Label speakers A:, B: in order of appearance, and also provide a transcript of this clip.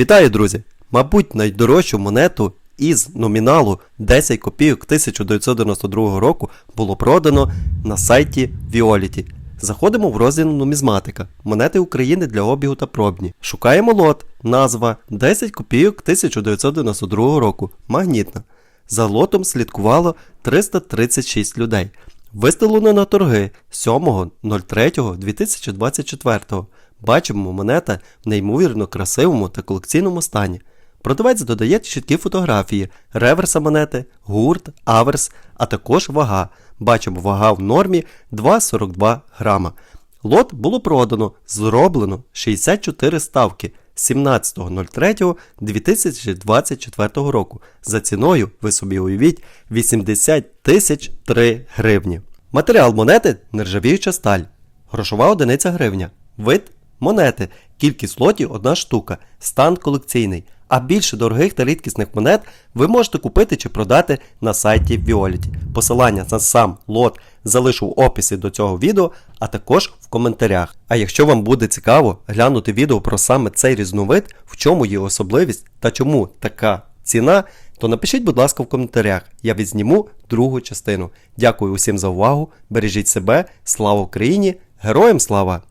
A: Вітаю, друзі! Мабуть, найдорожчу монету із номіналу 10 копійок 1992 року було продано на сайті Violet. Заходимо в розділ нумізматика. Монети України для обігу та пробні. Шукаємо лот. Назва 10 копійок 1992 року. Магнітна. За лотом слідкувало 336 людей. Виставлено на торги 7.03.2024. Бачимо монета в неймовірно красивому та колекційному стані. Продавець додає чіткі фотографії, реверса монети, гурт, аверс, а також вага. Бачимо вага в нормі 2,42 грама. Лот було продано, зроблено 64 ставки 17.03.2024 року за ціною, ви собі уявіть, 80 тисяч 3 гривні. Матеріал монети нержавіюча сталь. Грошова одиниця гривня. Вид монети. Кількість лотів одна штука. Стан колекційний. А більше дорогих та рідкісних монет ви можете купити чи продати на сайті Violet. Посилання на сам лот залишу в описі до цього відео, а також в коментарях. А якщо вам буде цікаво глянути відео про саме цей різновид, в чому є особливість та чому така ціна, то напишіть, будь ласка, в коментарях. Я відзніму другу частину. Дякую усім за увагу. Бережіть себе, слава Україні! Героям слава!